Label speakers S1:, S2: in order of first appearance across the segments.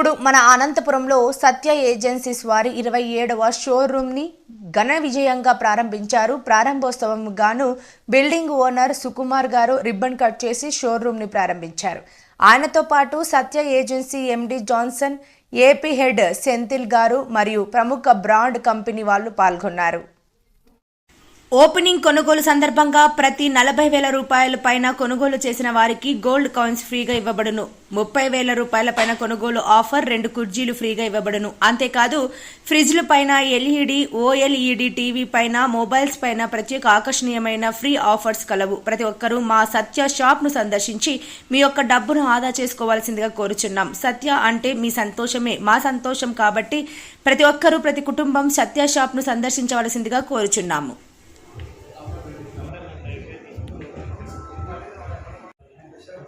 S1: ఇప్పుడు మన అనంతపురంలో సత్య ఏజెన్సీస్ వారి ఇరవై ఏడవ షోరూమ్ని ఘన విజయంగా ప్రారంభించారు. ప్రారంభోత్సవం గాను బిల్డింగ్ ఓనర్ సుకుమార్ గారు రిబ్బన్ కట్ చేసి షోరూమ్ని ప్రారంభించారు. ఆయనతో పాటు Satya agency MD Johnson AP head Senthil గారు మరియు ప్రముఖ బ్రాండ్ కంపెనీ వాళ్ళు పాల్గొన్నారు. ఓపెనింగ్ కొనుగోలు సందర్భంగా ప్రతి నలభై వేల రూపాయల పైన కొనుగోలు చేసిన వారికి గోల్డ్ కాయిన్స్ ఫ్రీగా ఇవ్వబడును. ముప్పై వేల రూపాయల పైన కొనుగోలు ఆఫర్ రెండు కుర్జీలు ఫ్రీగా ఇవ్వబడును. అంతేకాదు ఫ్రిడ్జ్ల పైన ఎల్ఈడి ఓఎల్ఈడి టీవీ పైన మొబైల్స్ పైన ప్రత్యేక ఆకర్షణీయమైన ఫ్రీ ఆఫర్స్ కలవు. ప్రతి ఒక్కరూ మా సత్య షాప్ను సందర్శించి మీ యొక్క డబ్బును ఆదా చేసుకోవాల్సిందిగా కోరుచున్నాం. సత్య అంటే మీ సంతోషమే. మా సంతోషం కాబట్టి ప్రతి ఒక్కరూ ప్రతి కుటుంబం సత్య షాప్ను సందర్శించవలసిందిగా కోరుచున్నాము.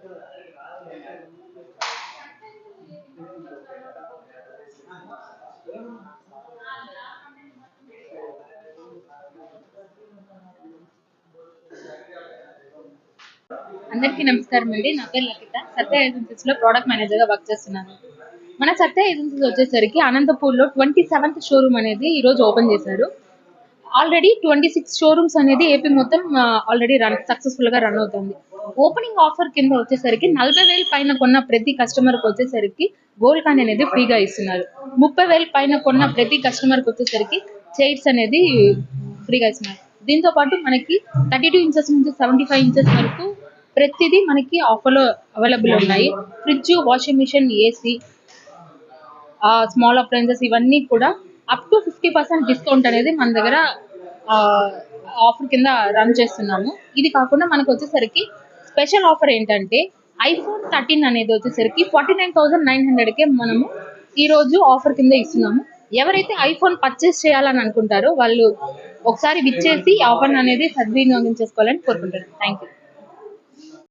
S2: అందరికీ నమస్కారం అండి. నా పేరు లలిత. సత్య ఏజెన్సీస్లో ప్రోడక్ట్ మేనేజర్గా వర్క్ చేస్తున్నాను. మన సత్య ఏజెన్సీస్ వచ్చేసరికి అనంతపూర్లో ట్వంటీ సెవెంత్ షోరూమ్ అనేది ఈ రోజు ఓపెన్ చేశారు. ఆల్రెడీ ట్వంటీ సిక్స్ షోరూమ్స్ అనేది ఏపీ మొత్తం ఆల్రెడీ రన్ సక్సెస్ఫుల్గా రన్ అవుతుంది. ఓపెనింగ్ ఆఫర్ కింద వచ్చేసరికి నలభై వేలు పైన కొన్న ప్రతి కస్టమర్కి వచ్చేసరికి గోల్డ్ కాయిన్ అనేది ఫ్రీగా ఇస్తున్నారు. ముప్పై వేలు పైన కొన్న ప్రతి కస్టమర్కి వచ్చేసరికి చైర్స్ అనేది ఫ్రీగా ఇస్తున్నారు. దీంతో పాటు మనకి థర్టీ టూ ఇంచెస్ నుంచి సెవెంటీ ఫైవ్ ఇంచెస్ వరకు ప్రతిదీ మనకి ఆఫర్లో అవైలబుల్ ఉన్నాయి. Fridge washing machine AC small appliances ఇవన్నీ కూడా up to fifty percent discount అనేది మన దగ్గర ఆఫర్ కింద రన్ చేస్తున్నాము. ఇది కాకుండా మనకు వచ్చేసరికి స్పెషల్ ఆఫర్ ఏంటంటే ఐఫోన్ థర్టీన్ అనేది వచ్చేసరికి ఫార్టీ నైన్ థౌసండ్ నైన్ హండ్రెడ్కే మనము ఈ రోజు ఆఫర్ కింద ఇస్తున్నాము. ఎవరైతే ఐఫోన్ పర్చేస్ చేయాలని అనుకుంటారో వాళ్ళు ఒకసారి విచ్చేసి ఆఫర్ అనేది సద్వినియోగం చేసుకోవాలని కోరుకుంటున్నాను థ్యాంక్ యూ